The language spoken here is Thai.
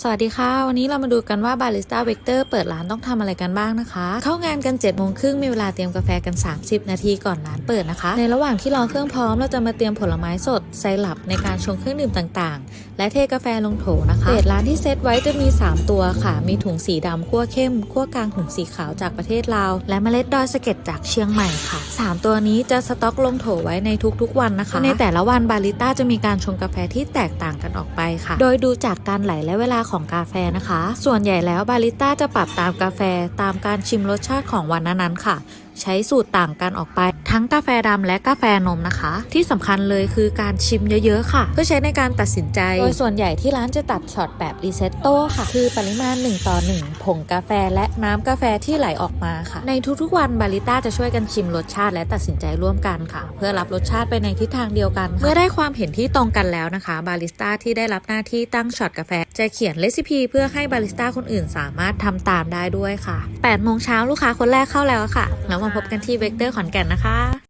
สวัสดีค่ะ วันนี้เรามาดูกันว่าบาริสต้าเวกเตอร์เปิดร้านต้องทำอะไรกันบ้างนะคะ เข้างานกัน7จ็ดโมงครึ่งมีเวลาเตรียมกาแฟกัน 30 นาทีก่อนร้านเปิดนะคะ ในระหว่างที่รอเครื่องพร้อมเราจะมาเตรียมผลไม้สดไซรัปในการชงเครื่องดื่มต่างๆ และเทกาแฟลงโถนะคะเปิดร้านที่เซตไว้จะมี 3 ตัวค่ะ มีถุงสีดำขั้วเข้มขั้วกลางถุงสีขาวจากประเทศลาวและเมล็ดดอยสะเก็ดจากเชียงใหม่ค่ะ 3 ตัวนี้จะสต็อกลงโถไว้ในทุกๆวันนะคะ ในแต่ละวันบาริสต้าจะมีการชงกาแฟที่แตกต่างกันออกไปค่ะ โดยดูจากการไหลและเวลาของกาแฟนะคะ ส่วนใหญ่แล้วบาริสต้าจะปรับตามกาแฟตามการชิมรสชาติของวันนั้นๆค่ะ ใช้สูตรต่างกันออกไป ทั้งกาแฟดำและกาแฟนมนะคะ ที่สำคัญเลยคือการชิมเยอะๆค่ะ เพื่อใช้ในการตัดสินใจ โดยส่วนใหญ่ที่ร้านจะตัดช็อตแบบรีเซตโต้ค่ะ คือปริมาณ 1 ต่อ 1 ผงกาแฟและน้ำกาแฟที่ไหลออกมาค่ะ ในทุกๆวันบาริสต้าจะช่วยกันชิมรสชาติและตัดสินใจร่วมกันค่ะ เพื่อรับรสชาติไปในทิศทางเดียวกัน เมื่อได้ความเห็นที่ตรงกันแล้วนะคะ บาริสต้าที่ได้รับหน้าที่ตั้งช็อตกาแฟ จะเขียนเรซิปีเพื่อให้บาริสต้าคนอื่นสามารถทำตามได้ด้วยค่ะ8โมงเช้าลูกค้าคนแรกเข้าแล้วค่ะ แล้วมาพบกันที่เวกเตอร์ขอนแก่นนะคะ ya.